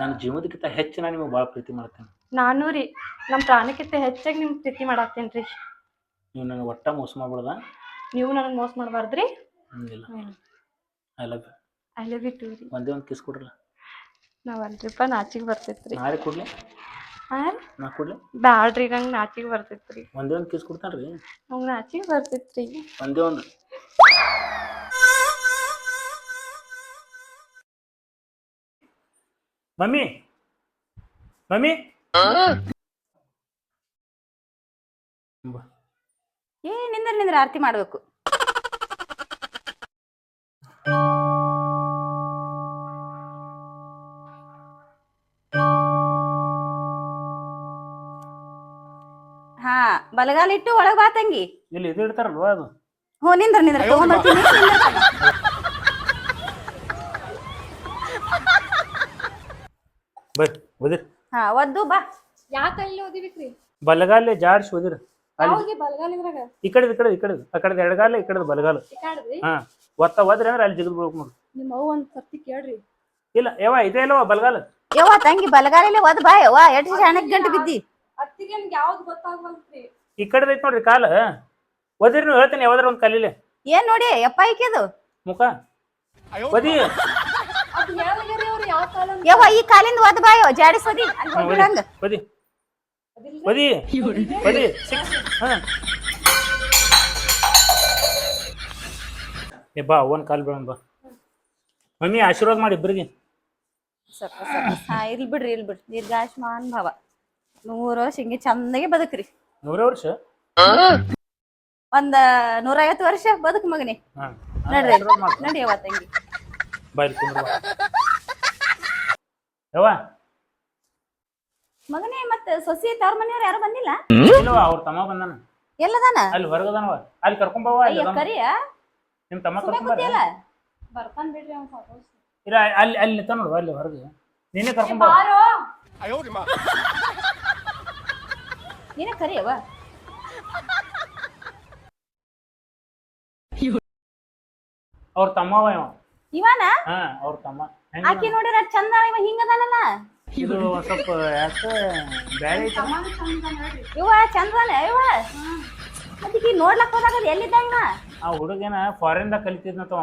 ನನ್ನ ಜೀವನಕ್ಕಿಂತ ಹೆಚ್ಚು ನಾನು ನಿಮಗೆ ಭಾಳ ಪ್ರೀತಿ ಮಾಡ್ತೇನೆ. ನಾನು ರೀ ನಮ್ಮ ಪ್ರಾಣಕ್ಕಿಂತ ಹೆಚ್ಚಾಗಿ ನಿಮ್ಗೆ ಪ್ರೀತಿ ಮಾಡತ್ತೇನೆ ರೀ. ನೀವು ನನಗೆ ಒಟ್ಟ ಮೋಸ ಮಾಡ್ಬಿಡ್ದ ನೀವು ನನಗೆ ಮೋಸ ಮಾಡಬಾರ್ದ್ರಿ ಹಂಗಿಲ್ಲ. I love you I love you too ರೀ. ಒಂದೇ ಒಂದು ಕಿಸ್ ಕೊಡ್ರಲ್ಲ? ನಾವು ಅಲ್ರಿಪ್ಪ ನಾಚಿಗೆ ಬರ್ತೈತ್ರಿ. ನಾಳೆ ಕೊಡ್ಲಿ? ನಾ ಕೊಡ್ಲಿ? ಬ್ಯಾಡ್ರಿ ನಂಗೆ ನಾಚಿಗೆ ಬರ್ತೈತ್ರಿ. ಒಂದೇ ಒಂದು ಕಿಸ್ ಕೊಡ್ತಾನ್ರಿ? ನಂಗೆ ನಾಚಿಗೆ ಬರ್ತೈತ್ರಿ. ಒಂದೇ ಒಂದು. ಮಮ್ಮಿ? ಮಮ್ಮಿ. ಏ ನಿಂದ್ರ ನಿಂದ್ರ ಆರತಿ ಮಾಡ್ಬೇಕು. ಹಾ ಬಲಗಾಲಿಟ್ಟು ಒಳಗ್ ಬಾ ತಂಗಿ. ಇಲ್ಲಿ ಇದು ಇಡ್ತಾರಲ್ವಾ ಅದು? ಹ್ಞೂ ನಿಂದ್ರ ನಿಂದ್ರ. ತಗೊಂಬರ್ತೀನಿ ನಿಂದ್ರ. ತಂಗಿ. ಬರ್ರಿ ಓದಿರಿ ಹಾ ಒದ್ದು ಬಾ. ಯಾಕೆ ಅಲ್ಲಿ ಓದಿಬೇಕ್ರಿ ಬಲಗಾಲೆ ಜಾಡ್ಸಿ ಓದಿರಿ ಅಲ್ಲಿ. ಯಾವ್ದು ಬಲಗಾಲಿದ್ರಾಗ ಈ ಕಡೆ ಈ ಕಡೆ ಈ ಕಡೆ ಆ ಕಡೆ ಎಡಗಾಲ ಈ ಕಡೆ ಬಲಗಾಲ. ಹಾ. ಒತ್ತ ಒದ್ರಿ ಅಂದ್ರೆ ಅಲ್ಲಿ ಜಿಗಿದ್ ಬಿಡ್ಬೇಕು ನೋಡಿ. ನಿಮ್ಮ ಅವ್ವ ಒಂದ್ ಸರ್ತಿ ಕೇಳ್ರಿ. ಇಲ್ಲ ಯಾವ ಇದೇ ಇಲ್ಲವ ಬಲಗಾಲ. ಯವ್ವ ತಂಗಿ ಬಲಗಾಲಲ್ಲಿ ಒದ್ ಬಾ ಯವ್ವ. ಎಷ್ಟ್ ಶಾಣಕ್ ಗಂಟು ಬಿದ್ದಿ? ಅತ್ತಿಗೆ ಯಾವ್ದು ಗೊತ್ತಾಗ್ವಲ್ತ್ರಿ ಈ ಕಡೆ ಐತಿ ನೋಡ್ರಿ ಕಾಲ. ಒದಿರಿ ನೀವು ಹೇಳ್ತೀನಿ ಯಾವ್ದಾರ ಒಂದು ಕಲೀಲಿ. ಏನ್ ನೋಡಿ ಯಪ್ಪ ಐಕೆದು ಮುಖ. ಒದಿ. ಅದು ಹೇಳಗ್ಯಾರಿ ಅವ್ರು ಯಾವ ಕಾಲ ಯವ್ವ ಈ ಕಾಲಿಂದ ಒದ್ ಬಾಯೋ ಜಾಡಿಸ್ ಜಾಡಿಸೋದಿ ಅಲ್ಲಿ ಒದಿ ಒದಿ. ಸಿಕ್ಸ್ ಹಾ. ಏ ಬಾ ಒಂದ್ ಕಾಲ್ ಬೇಡ ಬಾ. ಮಮ್ಮಿ ಆಶೀರ್ವಾದ ಮಾಡಿ ಇಬ್ಬರಿಗೆ ಸ್ವಲ್ಪ ಸ್ವಲ್ಪ ಹಾ ಭಾವ ಬಿಡ್ರಿ ಇಲ್ ಬಿಡ್ರಿ. ದೀರ್ಘಾಯುಷ್ಮಾನ್ ಭವ. ನೂರು ವರ್ಷ ಹಿಂಗೆ ಚಂದಾಗೆ ಬದುಕ್ರಿ. ನೂರೇ ವರ್ಷ? ಒಂದ ನೂರೈವತ್ತು ವರ್ಷ ಬದುಕು ಮಗನಿ. ನಡ್ರಿ. ತಂಗಿ. ಬಾಯ್ ಬಾ ಯವ್ವ? ಮಗನೇ ಮತ್ತ ಸೊಸಿ ತವ್ರ ಮನೆಯವ್ರು ಯಾರು ಬಂದಿಲ್ಲ? ಇಲ್ಲವ ಅವ್ರ ತಮ್ಮ ಬಂದಾನ. ಎಲ್ಲದಾನ? ಅಲ್ಲಿ ಹೊರಗದಾನವ ಅಲ್ಲಿ ಅಲ್ಲಿ ಅಯ್ಯ ಅದಾನ. ಕರಿಯ? ನಿಮ್ ತಮ್ಮ ಕರ್ಕೊಂಡ್ ಕರ್ಕೊಂಬ ಕೂತಿಯಲ್ಲ? ಬರ್ತಾನ್ ಬಿಡ್ರಿ ಅವ್ನ್ ಸಾಕೋಸ್ ಇಲ್ಲ ಅಲ್ಲಿ ಅಲ್ಲಿ ನಿಂತ ನೋಡುವ ಅಲ್ಲಿ ಹೊರಗೆ. ನೀನೇ ಕರ್ಕೊಂಡ್ ಬಾರೋ. ನೀನೇ ಕರೆಯವ ಅವ್ರ ತಮ್ಮವ ಇವ. ಇವನ? ಹಾ ಅವ್ರ ತಮ್ಮ. ಹೆಂಗ್ ಆಕಿ ನೋಡಿರ ಚಂದ ಇವ ಹಿಂಗದಾನಲ್ಲ ಇದು ಒಂದ್ ಸ್ವಲ್ಪ ಯಾಕೆ ಬ್ಯಾರೆ ಐತ ಇವ ಚಂದನ ಇವ? ಅದಕ್ಕೆ ನೋಡ್ಲಕ್ ಹೋದಾಗ ಅದ್ ಎಲ್ಲಿದ್ದ ಇವ ಆ ಹುಡುಗೇನ ಫಾರಿನ್ ದಾಗ ಕಲಿತಿದ್ನಂತ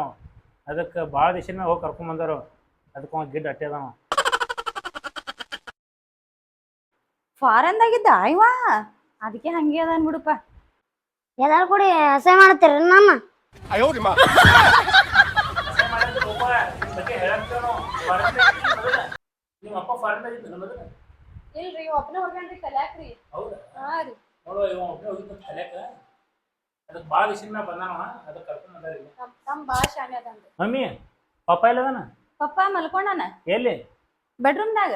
ಅದಕ್ಕೆ ಭಾಳ ದೇಶದ ಹೋಗಿ ಕರ್ಕೊಂಡ್ ಬಂದಾರ. ಅದಕ್ಕೆ ಗಿಡ್ ಅಟ್ಟೆ ಅದಾವ ಫಾರನ್ದಾಗಿದ್ದ ಇವ ಅದಕ್ಕೆ ಹಂಗೆ ಅದ ಬಿಡುಪ್ಪ ಎಲ್ಲಾರು ಕೂಡಿ ಅಸಹ್ಯ ಮಾಡ್ತೀರ ನಮ್ಮ ನಿಮ್ಮ ಅಪ್ಪ ಇದ್ದ ಮೊದಲು ಇಲ್ರಿ ಒಬ್ಬನೇ ಹೋಗ್ಯಾನ್ರಿ ಕಲ್ಯಾಕ್ರಿ ಹೌದಾ? ಹಾ ರೀ. ನೋಡುವ ಇವ ಒಬ್ಬನೇ ಹೋಗಿದ್ದ ಕಲ್ಯಾಕ. ಅದಕ್ಕೆ ಭಾಳ ದೇಶದ ಮ್ಯಾಗ ಬಂದಾನವ ಅದಕ್ಕೆ ಕರ್ಕೊಂಡ್ ಬಂದಾರ ಇಲ್ಲಿ. ನಮ್ ತಮ್ಮ ಬಾಳ ಶಾನೆ ಅದಾನ್ರಿ. ಮಮ್ಮಿ ಪಪ್ಪ ಇಲ್ಲದನ ಪಪ್ಪ ಮಲ್ಕೊಂಡಾನ? ಎಲ್ಲಿ? ಬೆಡ್ರೂಮ್ದಾಗ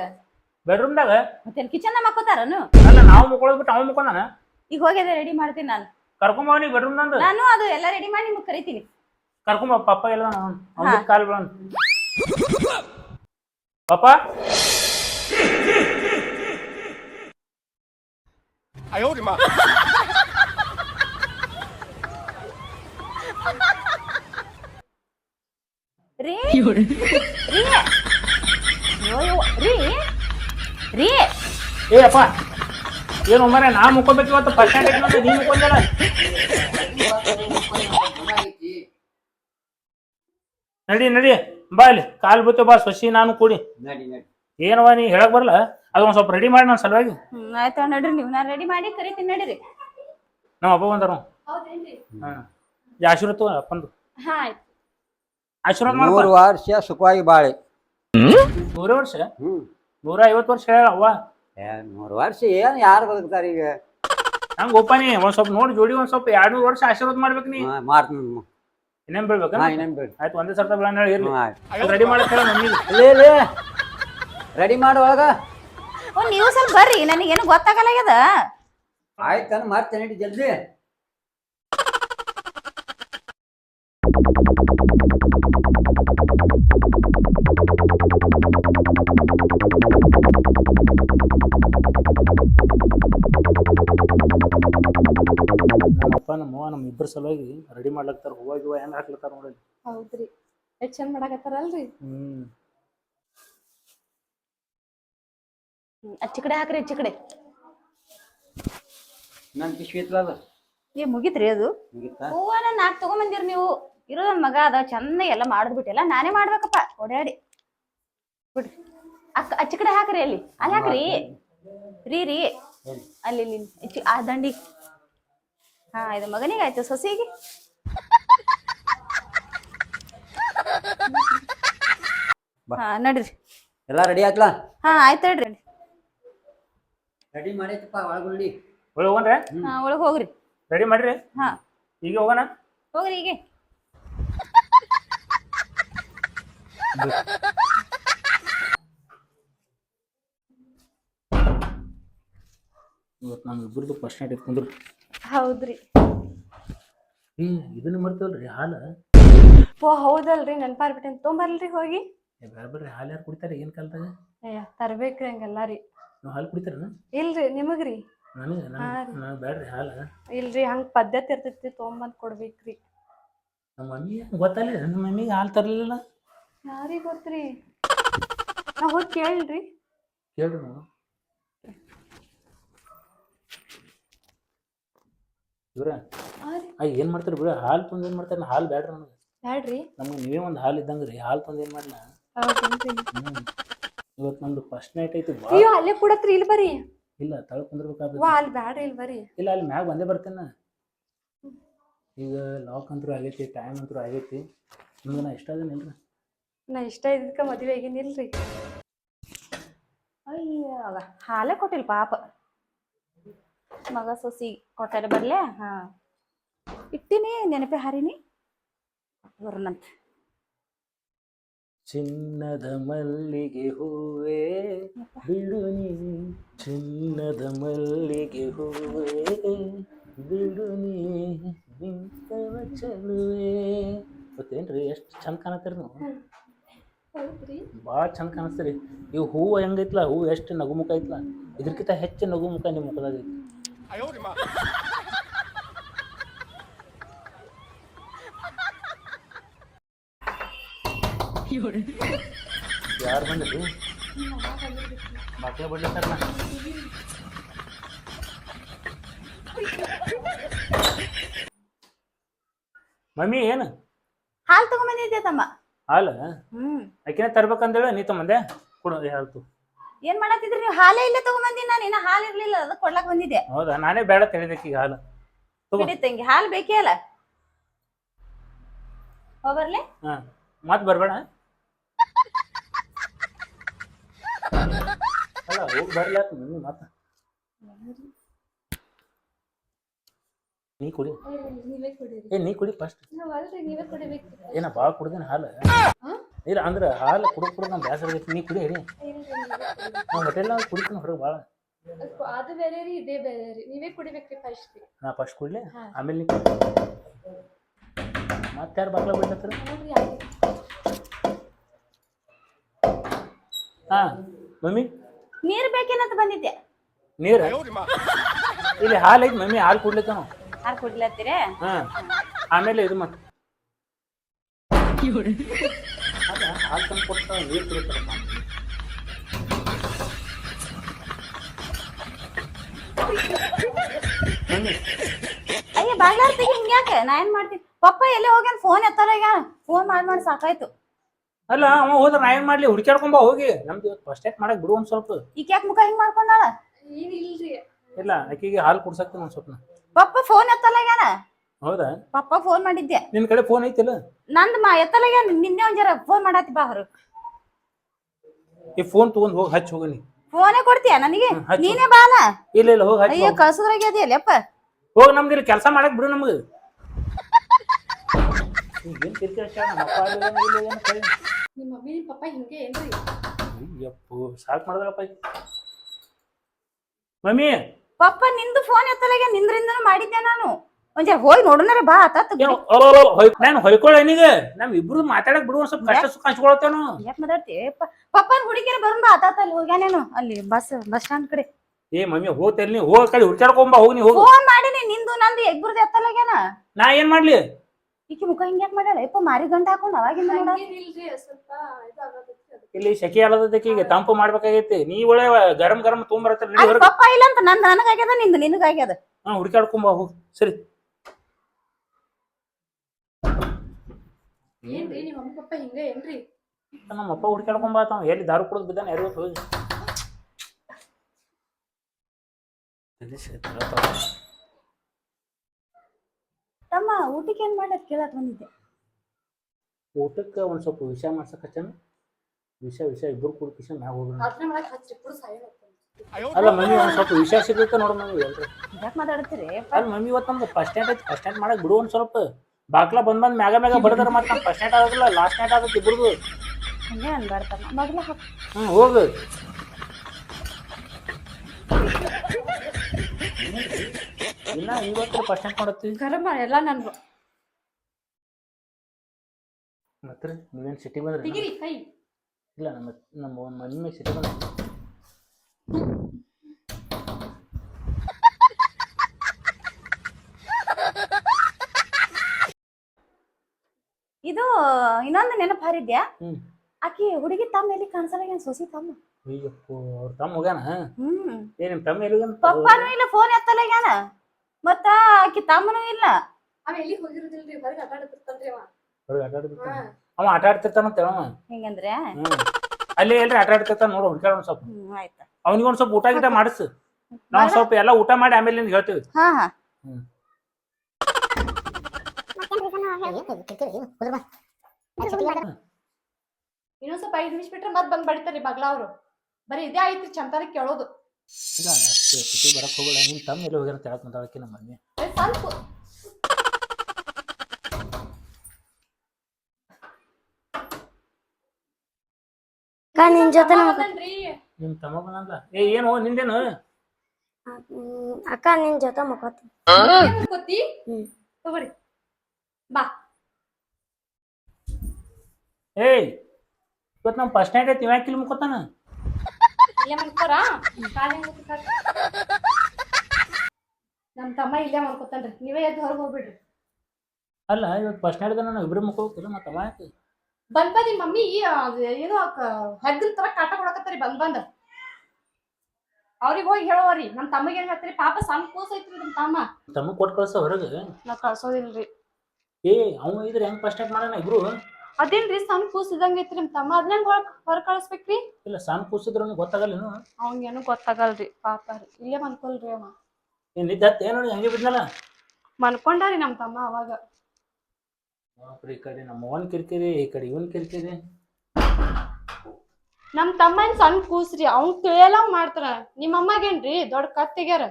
ಬೆಡ್ರೂಮ್ದಾಗ ಮತ್ತೆ ಕಿಚನ್ ಮಕ್ಕೋತಾರನು? ಅಲ್ಲ ನಾವು ಮುಕ್ಕೊಳ್ಳೋದ್ ಬಿಟ್ಟು ಅವ್ನು ಮುಕ್ಕೊಂದಾನ ಈಗ ಹೋಗ್ಯದ ರೆಡಿ ಮಾಡ್ತೀನಿ ನಾನು. ಕರ್ಕೊಂಬ ನೀ ಬೆಡ್ರೂಮ್ ನಂದು. ನಾನು ಅದು ಎಲ್ಲ ರೆಡಿ ಮಾಡಿ ನಿಮ್ಗೆ ಕರಿತೀನಿ. ಕರ್ಕೊಂಬ ಪಪ್ಪ ಇಲ್ಲ ಅವ್ನ ಕಾಲ್ ಬಿಡೋಣ ಪಪ್ಪ? ರೀ? ರೀ? ಅಯ್ಯೋ, ರೀ? ರೀ. ಏ ಅಪ್ಪ ಏನು ಮರ ನಾ ಮುಕ್ಕೋಬೇಕು ಇವತ್ತು ಫಸ್ಟ್ ಸ್ಟ್ಯಾಂಡ್ ನೀ ಮುಕ್ಕೊಂದಲ್ಲ ನಡಿ ನಡಿ. ಬಾ ಇಲ್ಲಿ. ಕಾಲ್ ಬೀಳ್ತೇವೆ ಬಾ ಸೊಸಿ ನಾನು ಕೂಡಿ. ಏನವ ನೀ ಹೇಳಕ್ ಬರಲ್ಲ? ಅದು ಒಂದ್ ಸ್ವಲ್ಪ ರೆಡಿ ಮಾಡಿ ನನ್ನ ಸಲುವಾಗಿ. ಹ್ಮ್ ಆಯ್ತು ನಡ್ರಿ ನೀವು ನಾನು ರೆಡಿ ಮಾಡಿ ಕರಿತೀನಿ ನಡೀರಿ. ನಮ್ಮ ಅಪ್ಪ ಬಂದಾರ ಹೌದೇನ್ರಿ? ಹಾ. ಆಶೀರ್ವಾದ ತಗೋ ಅಪ್ಪಂದು. ಹಾ ಆಯ್ತು. ಆಶೀರ್ವಾದ ನೂರು ಮಾಡ್ಕೊ. ವರ್ಷ ಸುಖವಾಗಿ ಬಾಳಿ. ಮೂರು ವರ್ಷ? ಹ್ಮ್. ನೂರ ಐವತ್ತು ವರ್ಷ ಹೇಳ ಅವ್ವ ಏ, ನೂರು ವರ್ಷ ಏನ್ ಯಾರು ಬದುಕ್ತಾರ ಈಗ? ಹಂಗ ಒಪ್ಪನಿ ಒಂದ್ ಸ್ವಲ್ಪ ನೋಡಿ ಜೋಡಿ ಒಂದ್ ಸ್ವಲ್ಪ ಎರಡ್ ನೂರು ವರ್ಷ ಆಶೀರ್ವಾದ ಮಾಡ್ಬೇಕು ನೀ. ಮಾಡ್ತೀನಿ ಇನ್ನೇನ್ ಬೀಳ್ಬೇಕ? ಹಾ ಇನ್ನೇನ್ ಬೇಡ ಆಯ್ತು ಒಂದೇ ಸರ್ತ ಬೀಳ ಹೇಳಿ ಇರ್ಲಿ. ರೆಡಿ ಮಾಡಕ್ ಹೇಳ ಮಮ್ಮಿಗೆ ಇಲ್ಲಿ ಇಲ್ಲಿ ರೆಡಿ ಮಾಡುವಾಗ ನೀವು ಸ್ವಲ್ಪ ಬರ್ರಿ ನನಗೇನು ಗೊತ್ತಾಗಲ್ಲಾಗ್ಯದ ಆಯ್ತು ಮಾಡ್ತೇನೆ ನಡಿ ಜಲ್ದಿ. ನಮ್ಮ ಇಬ್ಬರ ಸಲುವಾಗಿ ರೆಡಿ ಮಾಡ್ಲತ್ತಾರ ಹೂವ ಗಿವ ಹೆಂಗ್ ಹಾಕ್ಲತ್ತಾರ ನೋಡಿ ಹೌದ್ರಿ. ಎಷ್ಟ್ ಚಂದ ಮಾಡಾಕತ್ತಾರಲ್ರಿ? ಹ್ಮ್. ಅಚ್ಚಿ ಕಡೆ ಹಾಕ್ರಿ ಅಚ್ಚಿ ಕಡೆ. ನನ್ ಏ ಮುಗಿತ್ರಿ ಅದು. ಮುಗಿತಾ ಹೂವನ ನಾಕ್ ತಗೊಂಬಂದಿರ್ ನೀವು. ಇರೋ ನನ್ ಮಗ ಅದ ಚಂದ ಎಲ್ಲ ಮಾಡದ್ಬಿಟ್ಟಿಲ್ಲ ನಾನೇ ಮಾಡ್ಬೇಕಪ್ಪ ಓಡಾಡಿ. ಬಿಡ್ರಿ. ಅಕ್ಕ ಅಚ್ಚ ಕಡೆ ಹಾಕ್ರಿ ಅಲ್ಲಿ. ಅಲ್ಲಿ ಹಾಕ್ರಿ. ರೀ ರೀ. ಅಲ್ಲಿ ಇಲ್ಲಿ ಆ ದಂಡಿ. ಹಾ ಇದು ಮಗನಿಗೆ ಆಯ್ತು ಸೊಸಿಗೆ. ಬಾ. ಹಾ ನಡ್ರಿ. ಎಲ್ಲ ರೆಡಿ ಆಯ್ತಲ್ಲ ಹಾ ಆಯ್ತು ಹೇಳ್ರಿ ರೆಡಿ ಮಾಡೈತಪ್ಪ ಒಳಗುಳ್ಳಿ ಒಳಗೆ ಹೋಗನ್ರೆ ಹಾ ಒಳಗ್ ಹೋಗ್ರಿ. ರೆಡಿ ಮಾಡ್ರಿ? ಹಾ. ಈಗ ಹೋಗೋಣ? ಹೋಗ್ರಿ ಈಗ ಇವತ್ತು ನಮ್ಮ ಇಬ್ಬರದು ಫಸ್ಟ್ ನೈಟ್ ಇಟ್ಕೊಂಡ್ರು. ಹೌದ್ರಿ. ಏ ಇದನ್ನ ಮರ್ತವಲ್ರಿ ಹಾಲು? ಓ ಹೌದಲ್ರಿ ನೆನ್ಪಾರ್ಬಿಟ್ಟೇನ್ ತೊಂಬರ್ಲ್ರಿ ಹೋಗಿ. ಏ ಬೇರೆ ಬೇರೆ ಹಾಲು ಯಾರು ಕುಡಿತಾರೆ ಏನು ಕಾಲದಾಗ? ಅಯ್ಯ ತರ್ಬೇಕ್ರಿ ಹಂಗೆಲ್ಲ ರೀ. ನೀವು ಹಾಲು ಕುಡಿತಾರನ? ಇಲ್ರಿ ನಿಮಗ್ರಿ? ನನಗೆ ಹಾ ನನಗೆ ನಾನು ಬೇಡ್ರಿ ಹಾಲು. ಇಲ್ರಿ ಹಂಗ್ ಪದ್ಧತಿ ಇರ್ತೈತಿ ತೊಗೊಂಬಂದ್ ಕೊಡ್ಬೇಕ್ರಿ. ನಮ್ಮ ಮಮ್ಮಿ ಗೊತ್ತಲ್ಲ ನಮ್ಮ ಮಮ್ಮಿಗೆ ಹಾಲು ತರಲಿಲ್ಲ ಯಾರಿಗ್ ಗೊತ್ತ್ರಿ? ನಾ ಹೋಗಿ ಕೇಳ್ರಿ. ಕೇಳ್ರಿ ನಾವು ಇವ್ರ ಆ ಏನು ಮಾಡ್ತಾರೆ ಬಿಡು ಹಾಲು ತಂದು ಏನು ಮಾಡ್ತಾರೆ? ಹಾಲು ಬೇಡ್ರಿ ನಮ್ಗೆ. ಬ್ಯಾಡ್ರಿ. ನಮ್ಗೆ ನೀವೇ ಒಂದು ಹಾಲು ಇದ್ದಂಗೆ ರೀ. ಹಾಲು ತಂದು ಏನು ಮಾಡ್ಲ? ಇವತ್ತು ನಮ್ದು ಫಸ್ಟ್ ನೈಟ್ ಐತಿ. ಭಾಳ ಅಯ್ಯೋ ಅಲ್ಲೇ ಕೊಡತ್ರಿ ಇಲ್ಲಿ ಬರ್ರಿ. ಇಲ್ಲ ತಳ ಕುಂದ್ರಬೇಕಾಗ್ತದೆ ವಾ ಅಲ್ಲಿ ಬ್ಯಾಡ್ರಿ ಇಲ್ಲಿ ಬರ್ರಿ. ಇಲ್ಲ ಅಲ್ಲಿ ಮ್ಯಾಗ ಬಂದೇ ಬರ್ತೇನೆ ಈಗ ಲಾಕ್ ಅಂತೂ ಆಗೈತಿ ಟೈಮ್ ಅಂತೂ ಆಗೈತಿ. ನಿಮ್ಗೆ ನಾ ಇಷ್ಟ ಅದೇನಿಲ್ರಿ ನಾ ಇಷ್ಟ ಇದ್ದಕ್ಕ ಮದ್ವೆ ಆಗಿನಿಲ್ರಿ ಅಯ್ಯ ಹಾಲೇ ಕೊಟ್ಟಿಲ್ಲ ಪಾಪ. ಮಗ ಸೊಸಿ ಕೊಟ್ಟಾರೆ ಬರ್ಲೆ? ಹಾ. ಇಟ್ಟಿನಿ ನೆನಪೆ ಹಾರಿನಿ. ಬರೋಣಂತ ಚಿನ್ನದ ಮಲ್ಲಿಗೆ ಹೂವೇ ಬಿಡು ನೀ ಚಿನ್ನದ ಮಲ್ಲಿಗೆ ಹೂವೇ ಬಿಡು ನೀ ನಿಂತವ ಚಲುವೆ. ಗೊತ್ತೇನ್ರಿ ಎಷ್ಟು ಚಂದ ಕಾಣತ್ತೀರಿ ನೀವು? ಭಾಳ ಚಂದ ಕಾಣಿಸ್ತೀರಿ. ಇವು ಹೂವು ಹೆಂಗೈತ್ಲ? ಹೂವು ಎಷ್ಟು ನಗುಮುಖ ಐತ್ಲ? ಇದಕ್ಕಿಂತ ಹೆಚ್ಚು ನಗುಮುಖ ನಿಮ್ಮ ಮುಖದಾಗ ಐತಿ ಯಾರು ಬಂದ್ರಿ ಮಕ್ಕಳು ಬಿಡ್ಲಿತ್ತಾರಲ್ಲ ಮಮ್ಮಿ ಏನು? ಹಾಲು ತಗೊಂಬಂದಿದ್ದೆ ತಮ್ಮ. ಹಾಲು? ಹ್ಮ್. ಆಕಿನ ತರ್ಬೇಕಂದೇಳಿ ನೀ ತಮ್ಮಂದೆ ಕೊಡು ಹೇಳ್ತು ಏನ್ ಮಾಡತ್ತಿದ್ರಿ ನೀವು? ಹಾಲೇ ಇಲ್ಲ ತಗೊಂಬಂದಿ ನಾನು ಇನ್ನ ಹಾಲು ಇರ್ಲಿಲ್ಲ ಅದಕ್ಕೆ ಕೊಡ್ಲಾಕ್ ಬಂದಿದ್ದೆ. ಹೌದಾ? ನಾನೇ ಬೇಡ ತಿಳಿದಕ್ಕೆ ಈಗ ಹಾಲು. ತಗೋ. ಬಿಡಿ ತಂಗಿ ಹಾಲು ಬೇಕೇ ಅಲ್ಲ? ಹೋಗ್ಬರ್ಲೆ ಹಾ ಮತ್ ಬರಬೇಡ. ಅಲ್ಲ ಹೋಗ್ ಬರ್ಲಾಕ ಮಮ್ಮಿ ಮತ್ತೆ ನೀ ಕುಡಿ. ನೀವೇ ಕುಡೀರಿ. ಏ ನೀ ಕುಡಿ ಫಸ್ಟ್ ನಾವ್ ಅಲ್ರಿ ನೀವೇ ಕುಡಿಬೇಕು. ಏನ ಭಾಳ ಕುಡ್ದೇನ ಹಾಲು? ಇಲ್ಲ ಅಂದ್ರೆ ಹಾಲು ಕುಡಿ ಕುಡಿ ನಮ್ಮ ಬೇಸರ ಆಗೈತಿ ನೀ ಕುಡಿ ಹೇಳಿ ನಾವು ಹೋಟೆಲ್ನಾಗ ಕುಡಿತೀನಿ ಹೊರಗೆ ಭಾಳ ಅದು ಬೇರೆ ರೀ ಇದೇ ಬೇರೆ ರೀ. ನೀವೇ ಕುಡಿಬೇಕ್ರಿ ಫಸ್ಟ್ ನಾ ಫಸ್ಟ್ ಕುಡ್ಲಿ? ಆಮೇಲೆ ನೀ ಮತ್ತೆ ಯಾರು ಬಾಗ್ಲ ನೋಡ್ರಿ ಹಾ ಮಮ್ಮಿ? ನೀರ್ ಬೇಕೇನಂತ ಬಂದಿದ್ದೆ? ನೀರು? ಇಲ್ಲಿ ಹಾಲು ಐತಿ ಮಮ್ಮಿ ಹಾಲು ಕುಡ್ಲಿಕ್ಕ ನಾವು ಹಾಲು ಕುಡ್ಲತ್ತೀರೇ? ಹಾ. ಆಮೇಲೆ ಇದು ಮತ್ತೆ. ಹಾಲು ತಂದು ಕೊಡ್ತಾವ ನೀರು ಕುಡಿತಾರೆ ಮಮ್ಮಿ ಅಯ್ಯ ಬಾಗ್ಲಾರ್ತಿ ಹಿಂಗ್ಯಾಕೆ ನಾ ಏನ್ ಮಾಡ್ತೀನಿ ಪಪ್ಪ ಎಲ್ಲೇ ಹೋಗ್ಯಾನ? ಫೋನ್ ಎತ್ತಾರ ಈಗ? ಫೋನ್ ಮಾಡಿ ಮಾಡಿ ಸಾಕಾಯ್ತು. ಅಲ್ಲ ಅವ ಹೋದ್ರ ನಾ ಏನ್ ಮಾಡ್ಲಿ? ಹುಡ್ಕ್ಯಾಡ್ಕೊಂಬ ಹೋಗಿ. ನಮ್ದು ಇವತ್ತು ಫಸ್ಟ್ ಏಟ್ ಮಾಡಕ್ ಬಿಡು ಒಂದ್ ಸ್ವಲ್ಪ. ಈಗ ಯಾಕೆ ಮುಖ ಹಿಂಗ್ ಮಾಡ್ಕೊಂಡಾಳ? ಇಲ್ಲ ಆಕಿಗೆ ಹಾಲು ಕುಡ್ಸಕ್ತೀನಿ ಒಂದ್ ಸ್ವಲ್ಪ ನಾ. ಪಪ್ಪ ಫೋನ್ ಎತ್ತಲ್ಲ ಎತ್ತಲಾಗ್ಯಾನ ಹೌದಾ? ಪಪ್ಪ ಫೋನ್ ಮಾಡಿದ್ದೆ. ನಿನ್ ಕಡೆ ಫೋನ್ ಐತಿಲ್ಲ? ನಂದ್ ಮಾ ಎತ್ತಲಾಗ್ಯಾನ ನಿನ್ನೆ ಒಂದ್ ಜರ ಫೋನ್ ಮಾಡಾತಿ ಬಾ ಹೊರಗ್ ಈ ಫೋನ್ ತಗೊಂಡ್ ಹೋಗಿ ಹಚ್ಚಿ ಹೋಗಿ ನೀ. ಫೋನೇ ಕೊಡ್ತೀಯ ನನಗೆ? ಹ್ಮ್, ಹಚ್ಚು. ನೀನೇ ಬಾಲ ಇಲ್ಲ ಇಲ್ಲ ಹೋಗಿ ಹಚ್ಚಿ ಅಯ್ಯೋ ಕಳ್ಸೋದ್ರಾಗ ಅದಿಯಲ್ಲಪ್ಪ ಹೋಗಿ ನಮ್ದು ಇಲ್ಲಿ ಕೆಲಸ ಮಾಡಕ್ ಬಿಡು ನಮ್ಗೆ. ಏನ್ ಕಿರಿಕಿರಿ ಹಚ್ಚಾಳ ನಮ್ಮ ಅಪ್ಪ ಅಲ್ಲಿ ಏನು ಇಲ್ಲ ಏನು ಕೈ ನಿಮ್ಮ ಮಮ್ಮಿ ನಿಮ್ ಪಪ್ಪ ಹಿಂಗೆ ಏನ್ರಿ? ಅಯ್ಯಪ್ಪು ಸಾಕು ಮಾಡಿದ್ರಪ್ಪ ಮಮ್ಮಿ. ಪಪ್ಪ ನಿಂದು ಫೋನ್ ಎತ್ತಲಾಗ ನಿಂದ್ರಿಂದನೂ ಮಾಡಿದ್ದೆ ನಾನು. ಒಂದ್ ಜರ ಹೋಗಿ ನೋಡೋಣ ಬಾ ಆತಾತ ಏನು ನಾನು ಹೊಯ್ಕೊಳ್ಳ ಏನಿಗೆ ನಮ್ ಇಬ್ರು ಮಾತಾಡಕ್ ಬಿಡು ಒಂದ್ ಸ್ವಲ್ಪ ಕಷ್ಟ ಸುಖ ಹಂಚ್ಕೊಳತ್ತೇನು ಯಾಕೆ ಮಾತಾಡ್ತಿ? ಪಪ್ಪನ್ ಹುಡುಗಿನ ಬರೋಣ ಬಾ ಆತಾತ ಅಲ್ಲಿ ಹೋಗ್ಯಾನೇನು ಅಲ್ಲಿ ಬಸ್ ಬಸ್ ಸ್ಟ್ಯಾಂಡ್ ಕಡೆ. ಏ ಮಮ್ಮಿ ಹೋಗ್ತೇಲಿ ನೀ? ಹೋಗ ಕಡೆ ಹುಡ್ಕ್ಯಾಡ್ಕೊಂಬ ಹೋಗಿ ನೀ ಹೋಗು. ಫೋನ್ ಮಾಡಿನಿ ನಿಂದು ನಂದು ಎಗ್ಬುರ್ದು ಎತ್ತಲಾಗ್ಯಾನ ನಾ ಏನ್ ಮಾಡ್ಲಿ? ಈಕಿ ಮುಖ ಹಿಂಗ್ಯಾಕ್ ಮಾಡ್ಯಾಳ? ಯಪ್ಪ ಮಾರಿ ಗಂಟ ಹಾಕೊಂಡು ಅವಾಗಿಂದ ನೋಡ. ಹಂಗೇನಿಲ್ರಿ ಸ್ವಲ್ಪ ಇದಾಗತೈತಿ ಅದು. ಇಲ್ಲಿ ಸೆಕೆ ಆಲದಕ್ಕೆ ಈಗ ತಂಪು ಮಾಡ್ಬೇಕಾಗೈತಿ. ನೀ ಒಳ್ಳೆ ಗರಂ ಗರಂ ತುಂಬ ನಡಿ ಅಲ್ಲಿ ಹೊರಗೆ. ಪಪ್ಪ ಇಲ್ಲ ಅಂತ ನಂದ್ ನನಗಾಗ್ಯದ ನಿಂದು ನಿನಗಾಗ್ಯದ. ಹಾ ಹುಡ್ಕ್ಯಾಡ್ಕೊಂಬ ಹೋಗ್. ಸರಿ. ಏನ್ರಿ ನಿಮ್ಮ ಮಮ್ಮಿ ಪಪ್ಪ ಹಿಂಗ ಏನ್ರಿ? ನಮ್ಮ ಅಪ್ಪ ಹುಡ್ಕ್ಯಾಡ್ಕೊಂಬ ಆತಾವ ಎಲ್ಲಿ ದಾರು ಕುಡಿದು ಬಿದ್ದಾನೆ ಯಾರಿಗೂ ಹೋಗಿ. ತಮ್ಮ ಊಟಕ್ಕೆ ಏನ್ ಮಾಡ್ಲತ್ ಕೇಳಕ್ ಬಂದಿದ್ದೆ. ಊಟಕ್ಕೆ ಒಂದ್ ಸ್ವಲ್ಪ ವಿಷಯ ಮಾಡ್ಸಕ್ ಹಚ್ಚನ. ವಿಷಯ ವಿಷಯ ಇಬ್ರು ಕೂಡ ಕಿಶನ್ ಮ್ಯಾಗ ಸಾಯೋಣ ಅಲ್ಲ ಮಮ್ಮಿ ಒಂದ್ ಸ್ವಲ್ಪ ವಿಷಯ ಸಿಗುತ್ತೆ ನೋಡು ಮಮ್ಮಿ ಎಲ್ರು. ಯಾಕೆ ಮಾತಾಡ್ತೀರಿ? ಅಲ್ಲ ಮಮ್ಮಿ ಇವತ್ತು ನಮ್ದು ಫಸ್ಟ್ ಸ್ಟ್ಯಾಂಡ್ ಐತಿ. ಫಸ್ಟ್ ಸ್ಟ್ಯಾಂಡ್ ಮಾಡಕ್ ಬಿಡು ಒಂದ್ ಸ್ವಲ್ಪ. ಬಾಕ್ಲ ಬಂದ್ ಬಂದ್ ಮ್ಯಾಗ ಮ್ಯಾಗ ಬರ್ತಾರ ಮತ್ತ ಫಸ್ಟ್ ನೈಟ್ ಆಗೋದಿಲ್ಲ ಲಾಸ್ಟ್ ನೈಟ್ ಆಗತ್ತೆ ಇಬ್ರದು. ಹಂಗೆ ಅನ್ಬಾರ್ದ ಮೊದಲು ಹಾಕ್. ಹ್ಮ್ ಹೋಗು. ಇನ್ನ ಇವತ್ತು ಫಸ್ಟ್ ನೈಟ್ ಮಾಡತ್ತೀವಿ ಗರಮ ಎಲ್ಲ ನಾನು ಮತ್ತೆ ನೀವೇನ್ ಸಿಟಿ ಬಂದ್ರಿ? ತೆಗಿರಿ ಕೈ. ಇಲ್ಲ ನಮ್ಮ ನಮ್ಮ ಮನೆ ಸಿಟಿ ಬಂದ್ರಿ ಇದು ಇನ್ನೊಂದು ನೆನಪು ಹಾರಿದ್ಯಾ? ಹ್ಮ್. ಆಕಿ ಹುಡುಗಿ ತಮ್ಮ ಎಲ್ಲಿ ಕಾಣಿಸಲ್ಲ ಸೊಸಿ ತಮ್ಮ? ಅಯ್ಯಪ್ಪೋ ಅವ್ರ ತಮ್ಮ ಹೋಗ್ಯಾನ? ಹ್ಮ್. ಏ ನಿಮ್ ತಮ್ಮ ಎಲ್ಲಿಗಂತ ಪಪ್ಪನೂ ಇಲ್ಲ ಫೋನ್ ಎತ್ತಲಾಗ್ಯಾನ ಮತ್ತ ಆಕಿ ತಮ್ಮನೂ ಇಲ್ಲ? ಅವ ಎಲ್ಲಿ ಹೋಗಿರೋದಿಲ್ರಿ? ಹೊರಗೆ ಆಟ ಆಡ್ತಿರ್ತಾನ್ರಿ ಅವ. ಹೊರಗೆ ಆಟ ಆಡ್ತಿರ್ತಾನ ಹಾ. ಅವ ಆಟ ಆಡ್ತಿರ್ತಾನ ಅಂತ ಹೇಳವ ಹಿಂಗಂದ್ರೆ? ಹ್ಮ್. ಅಲ್ಲಿ ಎಲ್ರಿ ಆಟ ಆಡ್ತಿರ್ತಾನ ನೋಡು ಹುಡ್ಕ್ಯಾಡ ಒಂದ್ ಸ್ವಲ್ಪ. ಹ್ಮ್ ಆಯ್ತಾ. ಅವ್ನಿಗೆ ಒಂದ್ ಸ್ವಲ್ಪ ಊಟ ಗಿಟ ಮಾಡಿಸು. ನಾವ್ ಸ್ವಲ್ಪ ಎಲ್ಲ ಊಟ ಮಾಡಿ ಆಮೇಲೆ ನಿನ್ಗೆ ಹೇಳ್ತೀವಿ. ಹಾ ಹಾ. ಇನ್ನೊಂದ್ ಸ್ವಲ್ಪ ಐದ್ ನಿಮಿಷ ಬಿಟ್ರೆ ಮತ್ ಬಂದ್ ಬಡಿತಾರಿ ಬಗ್ಲ ಅವ್ರು. ಬರೀ ಇದೇ ಐತ್ರಿ ಚಂತಾನ ಕೇಳೋದು. ಇಲ್ಲ ಸಿಟಿ ಬರಕ್ ಹೋಗಲ್ಲ ನಿಮ್ ತಮ್ಮ ಎಲ್ಲಿ ಹೋಗ್ಯಾರ ಅಂತ ಹೇಳಕ್ ಮಾತಾಡಕ್ಕೆ ನಮ್ಮ ಮನೆ ಏ, ಸ್ವಲ್ಪ. ಅಕ್ಕ ನಿನ್ ಜೊತೆ ಅದನ್ರಿ ನಿಮ್ ತಮ್ಮ ಬಂದಲ್ಲ ಏ ಏನು ನಿಂದೇನು? ಅಕ್ಕ ನಿನ್ ಜೊತೆ ಮಕ್ಕೋತೀನಿ. ಅನ್ಕೋತಿ ಹ್ಮ್. ತಗೋರಿ. ಬಾ. ಏಯ್ ಇವತ್ತು ನಮ್ಮ ಫಸ್ಟ್ ನೈಟ್ ಐತಿ ಇವ್ಯಾಕಿಲ್ ಮುಕ್ಕೋತಾನ? ಇಲ್ಲೇ ಮಲ್ಕೋರಾ ಕಾಲ್ ನಮ್ಮ ನಮ್ ತಮ್ಮ ಇಲ್ಲೇ ಮಲ್ಕೋತಾನ್ರಿ ನೀವೇ ಎದ್ದು ಹೊರಗೆ ಹೋಗ್ಬಿಡ್ರಿ. ಅಲ್ಲ ಇವತ್ತು ಫಸ್ಟ್ ನೈಟ್ ನಾನು ಇಬ್ರು ಮುಕ್ಕೋಬೇಕಿಲ್ಲ ಮತ್ತೆ ಅವ ಯಾಕೆ? ಬಂದ್ ಬಂದ್ ನಿಮ್ ಮಮ್ಮಿ ಅದ್ ಏನೋ ಹೆಗ್ಗನ್ ತರ ಕಾಟ ಕೊಡಕತ್ತರಿ ಬಂದ್ ಬಂದ್. ಅವ್ರಿಗೆ ಹೋಗಿ ಹೇಳೋರಿ ನಮ್ಮ ತಮ್ಮಗೆ ಏನ್ ಹೇಳ್ತೀರಿ ಪಾಪ ಸಣ್ಣ ಕೂಸ್ ಐತ್ರಿ ನಮ್ ತಮ್ಮ. ತಮ್ಮ ಕೊಟ್ಟು ಕಳ್ಸೋ ಹೊರಗೆ? ನಾ ಕಳ್ಸೋದಿಲ್ರಿ. ಏ ಅವ ಇದ್ರೆ ಹೆಂಗ್ ಫಸ್ಟ್ ನೈಟ್ ಮಾಡೋಣ ಇಬ್ರು? ಅದೇನ್ರಿ ಸಣ್ಣ ಕೂಸಿದಂಗ ಐತ್ರಿ ನಿಮ್ ತಮ್ಮ? ಅದನ್ನ ಹೊರ ಹೊರ ಕಳಿಸ್ಬೇಕ್ರಿ? ಇಲ್ಲ ಸಣ್ಣ ಕೂಸಿದ್ರು ಗೊತ್ತಾಗಲ್ಲ ಅವಂಗೇನು ಅವ್ನಿಗೇನು ಗೊತ್ತಾಗಲ್ರಿ ಪಾಪ ರೀ. ಇಲ್ಲೇ ಮನ್ಕೊಲ್ರಿ ಅವ. ಏನ್ ನಿದ್ದತ್ ಏನು ಹಂಗೆ ಬಿದ್ನಲ್ಲ? ಮನ್ಕೊಂಡಾರಿ ನಮ್ ತಮ್ಮ ಅವಾಗ. ಈ ಕಡೆ ನಮ್ಮ ಅವನ್ ಕಿರಿಕಿರಿ ಈ ಕಡೆ ಇವನ್ ಕಿರಿಕಿರಿ. ನಮ್ ತಮ್ಮ ಏನ್ ಸಣ್ಣ ಕೂಸ್ರಿ ಅವ್ನ್ ತಿಳಿಯಲ್ಲ ಮಾಡ್ತಾರ. ನಿಮ್ ಅಮ್ಮಗೇನ್ರಿ ದೊಡ್ಡ ಕತ್ತಿಗ್ಯಾರ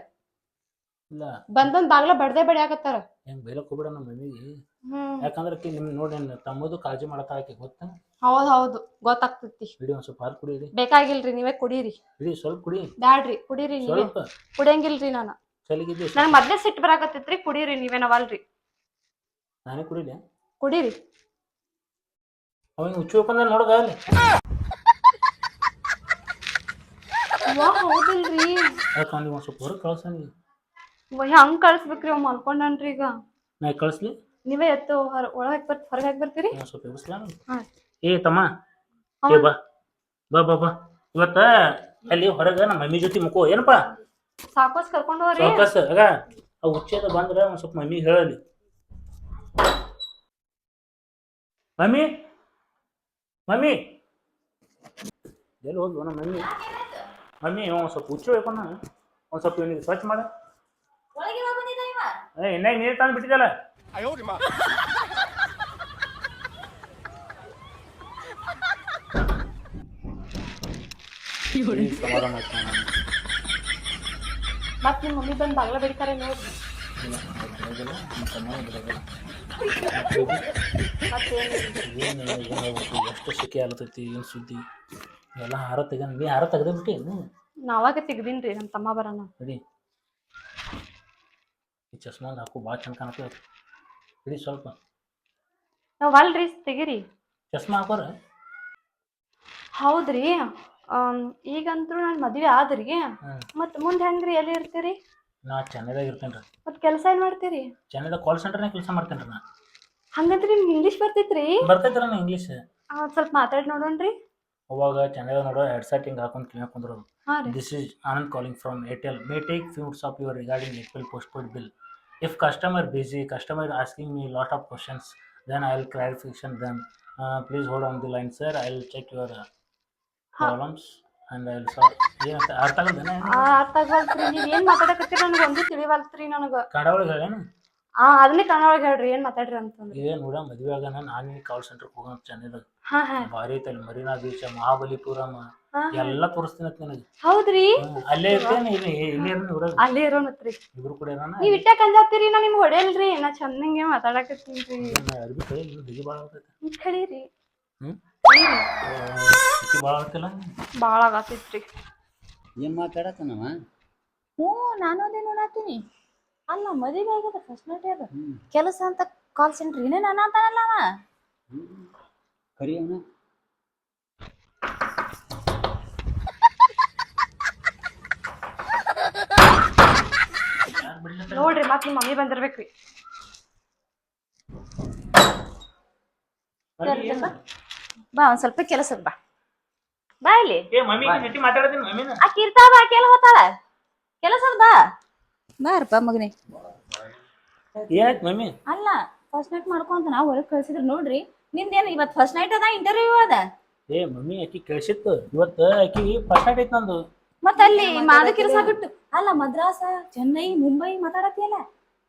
ಇಲ್ಲ. ಬಂದ್ ಬಂದ್ ಬಾಗ್ಲ ಬಡ್ದೆ ಬಡಿ ಆಗತ್ತಾರ ಹೆಂಗ್ ಬೈಲಕ್ ಹೋಗ್ಬಿಡ ನಮ್ಮ ಮಮ್ಮಿಗೆ. ಹ್ಮ್. ಯಾಕಂದ್ರೆ ಆಕಿ ನಿಮ್ ನೋಡಿ ತಮ್ಮದು ಕಾಳಜಿ ಮಾಡಕ್ ಆಕಿ ಗೊತ್ತ? ಹೌದ್ ಹೌದು ಗೊತ್ತಾಗ್ತೈತಿ. ಬಿಡಿ ಒಂದ್ ಸ್ವಲ್ಪ ಹಾಲು ಕುಡಿ ಇಡಿ. ಬೇಕಾಗಿಲ್ರಿ ನೀವೇ ಕುಡೀರಿ. ಇಡಿ ಸ್ವಲ್ಪ ಕುಡಿ. ಬ್ಯಾಡ್ರಿ ಕುಡೀರಿ ನೀವೇ. ಸ್ವಲ್ಪ. ಕುಡಿಯಂಗಿಲ್ರಿ ನಾನು. ಚಲಿಗಿದ್ದೆ. ನನ್ ಮೊದ್ಲೇ ಸಿಟ್ಟು ಬರಾಕತ್ತೈತ್ರಿ ಕುಡೀರಿ ನೀವೇನವಲ್ರಿ ನಾನೇ ಕುಡಿಲಿ. ಕುಡೀರಿ. ಅವನ್ ಹುಚ್ಚು ಹೋಗ್ಕೊಂಡ ನೋಡಗ ಅಲ್ಲಿ ವಾ ಹೌದಿಲ್ರಿ. ಯಾಕೆ ಅವ್ನಿಗೆ ಒಂದ್ ಸ್ವಲ್ಪ ಹೊರಗೆ ಕಳ್ಸಾನಿ ವಯ್ ಹಂಗ್ ಕಳ್ಸ್ಬೇಕ್ರಿ ಅವ್ ಮಲ್ಕೊಂಡನ್ರಿ ಈಗ ನಾ ಕಳಿಸ್ಲಿ? ನೀವೇ ಎತ್ತು ಹೊರ ಒಳಗ್ ಬರ್ತ ಹೊರಗೆ ಹಾಕಿ ಬರ್ತೀರಿ? ಸ್ವಲ್ಪ ಎಬ್ಬಿಸ್ಲಾ ಹಾ. ಏ ತಮ್ಮ. ಏ ಬಾ. ಬಾ ಬಾ ಬಾ. ಇವತ್ತ ಅಲ್ಲಿ ಹೊರಗ ನಮ್ಮ ಮಮ್ಮಿ ಜೊತೆ ಮುಕೋ ಏನಪ್ಪ? ಸಾಕೋಸ್ ಕರ್ಕೊಂಡು ಹೋಗ್ರಿ. ಸಾವಕಾಶ ಆಗ ಆ ಹುಚ್ಚದ ಬಂದ್ರ ಒಂದ್ ಸ್ವಲ್ಪ ಮಮ್ಮಿ ಹೇಳಲಿ. Mummy mummy. ಎಲ್ಲಿ ಹೋದ್ಲು ನಮ್ಮ ಮಮ್ಮಿ? ಮಮ್ಮಿ ಒಂದ್ ಸ್ವಲ್ಪ ಹುಚ್ಚು ಹೇಳ್ಕೊಂಡ ಒಂದ್ ಸ್ವಲ್ಪ ಇವನಿಗೆ ಸ್ವಚ್ಛ ಮಾಡ. ಏ ಇನ್ನ ನೀರು ತಂದು ಬಿಟ್ಟಿದ್ದಲ್ಲ? ಈಗ ನಿಮ್ಮ ಆಯ್ತು ನಾನು. ಮತ್ ನಿಮ್ ಮಮ್ಮಿ ಬಂದು ಬಾಗ್ಲ ಬಡಿತಾರೆ ನೋಡ್ರಿ ಇಲ್ಲ, ಅವ್ರು ಬರೋದಿಲ್ಲ, ನಿಮ್ಮ ತಮ್ಮನೂ ಬರೋದಿಲ್ಲ. ಏನು ಏನು ಹೇಳ್ಬೇಕು ಎಷ್ಟು ಸೆಕೆ ಆಲತೈತಿ ಏನು ಸುದ್ದಿ ಎಲ್ಲ ಹಾರ ತೆಗ ನೀ ಹಾರ ತೆಗ್ದೇ ಬಿಟ್ಟಿ ನಾವಾಗ ತೆಗ್ದೀನಿ ರೀ ನಮ್ಮ ತಮ್ಮ ಬರೋಣ ನಡಿ ಈ ಚಸ್ಮಾ ಒಂದ್ ಹಾಕು ಭಾಳ ಚಂದ ಕಾಣತ್ತೆ ಇಡಿ ಸ್ವಲ್ಪ. ನಾವ್ ಅಲ್ರಿ ತೆಗಿರಿ. ಚಸ್ಮಾ ಹಾಕೋರ? ಹೌದ್ರಿ. ಆಮ್, ಈಗಂತೂ ನಾನು ಮದ್ವೆ ಆದ್ರಿ. ಮತ್ತೆ ಮುಂದೆ ಹೆಂಗ್ರಿ ಎಲ್ಲಿ ಇರ್ತೀರಿ? ನಾ ಚೆನ್ನೈದಾಗ ಇರ್ತೇನೆ ರೀ ಮತ್ ಕೆಲಸ ಏನ್ ಮಾಡ್ತೀರಿ? ಚೆನ್ನೈದಾಗ ಕಾಲ್ ಸೆಂಟರ್ನಾಗ ಕೆಲಸ ಮಾಡ್ತೇನೆ ರೀ ನಾ. ಹಂಗಂದ್ರೆ ನಿಮ್ಗೆ ಇಂಗ್ಲಿಷ್ ಬರ್ತೈತ್ರಿ? ಬರ್ತೈತೆ ನಾ ಇಂಗ್ಲೀಷ್ ಆ, ಸ್ವಲ್ಪ ಮಾತಾಡಿ ನೋಡೋಣ್ರಿ. ಅವಾಗ ಚೆನ್ನೈದಾಗ ನೋಡೋ ಹೆಡ್ಸೆಟ್ ಹಿಂಗೆ ಹಾಕೊಂಡು ಕ್ಲೀನ್ ಕುಂದ್ರೋದು. ಹಾ ರೀ. This is Anand calling from Airtel may take ಫ್ಯೂಟ್ಸ್ of your your post bill postpaid bill. If customer busy customer asking me lot of questions then I'll clarification then please hold on the line sir I'll check your problems and I'll will solve ಏನಂತ ಅರ್ಥ ಆಗಲ್ದೇನೆ ಅರ್ಥ ನೀವು ಏನು ಮಾತಾಡಕತ್ತೀರಿ? ನನಗೆ ಒಂದು ತಿಳಿವಲ್ತ್ರಿ ನನಗೆ. ಕಡವಳಿಗೆ ಹೇಳೇನು ಆ ಅದನ್ನೇ ಕನ್ನಡ ಒಳಗೆ ಹೇಳ್ರಿ ಏನ್ ಮಾತಾಡ್ರಿ ಅಂತಂದ್ರಿ. ಏ ನೋಡ ಮದ್ವೆ ಆಗ ನಾನು ಕಾಲ್ ಸೆಂಟರ್ ಹೋಗೋಣ ಚೆನ್ನೈದಾಗ ಹಾ ಹಾ. ಭಾರಿ ಐತಲ್ಲಿ ಮರೀನಾ ಬೀಚ್ ಮಹಾಬಲಿಪುರಂ ಹಾ. ಎಲ್ಲ ತೋರಿಸ್ತೀನಿ ಅಂತ ನಿನಗೆ. ಹೌದ್ರಿ? ಅಲ್ಲೇ ಇರ್ತೇನೆ ಇಲ್ಲಿ ಇಲ್ಲೇ ಇವ್ರಾಗ ಅಲ್ಲೇ ಇರೋಣತ್ರಿ ಇಬ್ರು ಕೂಡ ಇರೋಣ ನೀವ್ ಇಟ್ಟ ಅಂಜಾತಿರಿ ನಾ ನಿಮ್ಗೆ ಹೊಡೆಯಲ್ರಿ ನಾ ಚಂದಂಗೆ ಮಾತಾಡಕತ್ತೀನಿ. ಅರ್ಬಿ ಕೈ ದಿಗಿ ಭಾಳ ಆಗ್ತೈತೆ ನೀವ್ ಕಳೀರಿ ಹ್ಮ್? ಭಾಳ ಆಗ್ತಿಲ್ಲ ಬಾಳ ಆಗತೈತ್ರಿ ಏನ್ ಮಾತಾಡತ್ತನವ ಹ್ಞೂ ನಾನು ಅದೇ ನೋಡತ್ತೀನಿ ಅಲ್ಲ ಮದುವೆ ಆಗ್ಯದ ಫಸ್ಟ್ ನೈಟ್ ಅದು ಕೆಲಸ ಅಂತ ಕಾಲ್ ಸೆಂಟರ್ ಏನೇ ನಾನು ಅಂತಾನಲ್ಲ ಅವ? ಕರಿ ಅವನ ನೋಡ್ರಿ ಮತ್ತೆ ನಿಮ್ಮ ಮಮ್ಮಿ ಬಂದಿರ್ಬೇಕ್ರಿ. ಬಾ. ಒಂದ್ ಸ್ವಲ್ಪ ಕೆಲಸ ಬಾ. ಬಾ ಇಲ್ಲಿ. ಏ ಮಮ್ಮಿ ಮಾತಾಡತೀನಿ ಮಮ್ಮಿನ? ಆಕಿ ಇರ್ತಾವ ಬಾ ಹೋತಾಳ? ಕೆಲಸದ ಬಾ. ಬಾರಪ್ಪ ಮಗನೇ. ಏನಾಯ್ತು ಮಮ್ಮಿ? ಅಲ್ಲ ಫಸ್ಟ್ ನೈಟ್ ಮಾಡ್ಕೊಂತ ನಾವು ಹೊರಗೆ ಕಳ್ಸಿದ್ರು ನೋಡ್ರಿ. ನಿಂದೇನು ಇವತ್ತು ಫಸ್ಟ್ ನೈಟ್ ಅದ ಇಂಟರ್ವ್ಯೂ ಅದ? ಏ ಮಮ್ಮಿ ಆಕಿ ಕಳ್ಸಿತ್ತು. ಇವತ್ತು ಆಕಿ ಫಸ್ಟ್ ನೈಟ್ ಐತ್ ನಂದು. ಮತ್ತೆ ಅಲ್ಲಿ ಮಾದ ಕೆಲಸ ಬಿಟ್ಟು. ಅಲ್ಲ ಮದ್ರಾಸ ಚೆನ್ನೈ ಮುಂಬೈ ಮಾತಾಡತಿಯಲ್ಲ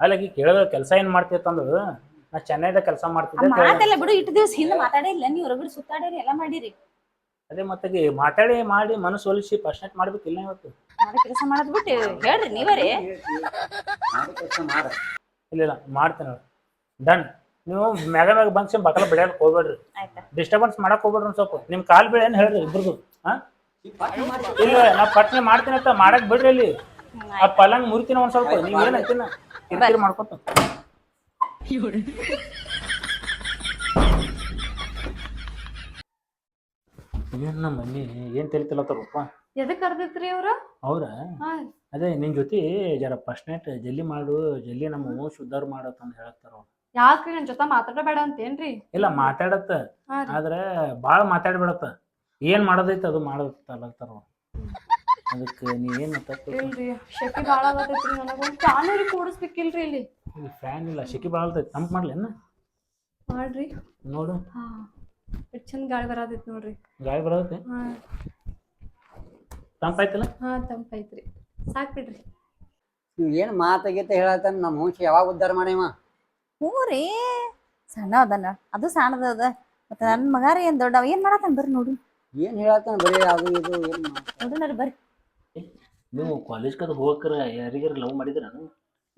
ಅಲ್ಲ ಆಕಿ ಕೇಳಿದ ಕೆಲಸ ಏನ್ ಮಾಡ್ತಿತ್ತಂದು ನಾ ಚೆನ್ನೈದಾಗ ಕೆಲಸ ಮಾಡ್ತಿದ್ದೆ. ಮಾತೆಲ್ಲ ಬಿಡು ಇಟ್ಟು ದಿವಸ ಹಿಂದೆ ಮಾತಾಡೇ ಇಲ್ಲ. ನೀವು ಹೊರಗಡೆ ಸುತ್ತಾಡಿರಿ ಎಲ್ಲ ಮಾಡಿರಿ. ಅದೇ ಮತ್ತೆ ಮಾತಾಡಿ ಮಾಡಿ ಮನಸ್ಸು ಒಲಿಸಿ ಪರ್ಸೆಂಟ್ ಮಾಡ್ಬೇಕು ಇಲ್ಲ ಇವತ್ತು? ಕೆಲಸ ಮಾಡೋದ್ ಬಿಟ್ಟು ಹೇಳ್ರಿ ನೀವರೇ. ಮಾಡೋ ಕೆಲಸ ಮಾಡ ಇಲ್ಲ ಇಲ್ಲ ಮಾಡ್ತೇನೆ ಡನ್ ನೀವು ಮ್ಯಾಗ ಮ್ಯಾಗ ಬಂದ್ಸಿ ಸಿಮ್ ಬಕಲ ಬಿಡ್ಯಾಕ ಹೋಗ್ಬೇಡ್ರಿ. ಆಯ್ತಾ? ಡಿಸ್ಟರ್ಬೆನ್ಸ್ ಮಾಡಕ್ ಹೋಗ್ಬೇಡ್ರಿ ಒಂದ್ ಸ್ವಲ್ಪ. ನಿಮ್ ಕಾಲ್ ಬೀಳ ಏನ್ ಹೇಳ್ರಿ ಇಬ್ರದು? ಹಾ ಇಲ್ಲ ನಾ ಪಟ್ನೆ ಮಾಡ್ತೀನಿ ಅಂತ ಮಾಡಕ್ ಬಿಡ್ರಿ ಇಲ್ಲಿ. ಆ ಪಲಂಗ್ ಮುರಿತೀನಿ ಒಂದ್ ಸ್ವಲ್ಪ. ನೀವ್ ಏನ್ ಐತಿನ? ಮಾಡ್ಕೊತ ಏನ್ ನಮ್ಮ ಮಮ್ಮಿ ಏನ್ ತಿಳಿತಿಲ್ಲತ್ತಾರಪ್ಪ ಎದಕ್ ಕರ್ದಿತ್ರಿ ಅವ್ರ? ಅವ್ರ? ಹಾ. ಅದೇ ನಿನ್ ಜೊತೆ ಜರ ಫಸ್ಟ್ ನೈಟ್ ಜಲ್ದಿ ಮಾಡು ಜಲ್ದಿ ನಮ್ಮ ವಂಶ ಶುದ್ಧಾರ್ ಮಾಡತ್ತ ಅಂತ ಹೇಳತ್ತಾರ ಅವ್ರು. ಯಾಕ್ರಿ ನನ್ ಜೊತೆ ಮಾತಾಡಬೇಡ ಅಂತೇನ್ರಿ? ಇಲ್ಲ ಮಾತಾಡತ್ತ. ಹಾ ರೀ. ಆದ್ರೆ ಭಾಳ ಮಾತಾಡ್ಬಿಡತ್ತ. ಏನ್ ಮಾಡೋದೈತೆ ಅದು ಮಾಡತ್ತಲ್ಲತ್ತಾರ ಅವ್ರು. ಅದಕ್ಕೆ ನೀವೇನು ಏನು ಇಲ್ರಿ ಶೆಕಿ ಬಾಳ ಆಗತೈತ್ರಿ ನನಗೊಂದ್ ಫ್ಯಾನ್ ಕೂಡಿಸ್ಬೇಕಿಲ್ರಿ ಇಲ್ಲಿ. ಫ್ಯಾನ್ ಇಲ್ಲ ಶೆಕೆ ಭಾಳ ಆಗ್ತೈತಿ ತಂಪ್ ಮಾಡ್ಲೇನ ಮಾಡ್ರಿ. ನೋಡು. ಹಾ. ಎಷ್ಟ್ ಚಂದ ಗಾಳಿ ಬರತೈತಿ ನೋಡ್ರಿ. ಗಾಳಿ ಬರೋದೈತೆ ಹಾ. ತಂಪಾಯ್ತಲ್ಲ? ಹಾ ತಂಪೈತ್ರಿ ಸಾಕ್ ಬಿಡ್ರಿ. ಏನ್ ಮಾತಾಗೈತೆ ಹೇಳತ್ತಾನ ನಮ್ಮ ವಂಶ ಯಾವಾಗ ಉದ್ಧಾರ ಮಾಡ್ಯವ ಹ್ಞೂ ರೀ. ಸಣ್ಣ ಅದನ್ನ ಅದು ಸಣ್ಣದ ಅದ. ಮತ್ತೆ ನನ್ನ ಮಗ ರೀ ಏನ್ ದೊಡ್ಡವ. ಏನ್ ಮಾಡತ್ತಾನ ಬರ್ರಿ ನೋಡು. ಏನ್ ಹೇಳತ್ತಾನ ಬರೀ ಅದು ಇದು ಏನ್ ಮಾತಾಡ್ತಾನ? ನೋಡು ನೋಡ್ರಿ ಬರ್ರಿ. ನೀವು ಕಾಲೇಜ್ ಕದ ಹೋಗಕ್ರ ಯಾರಿಗಾರ ಲವ್ ಮಾಡಿದ್ರ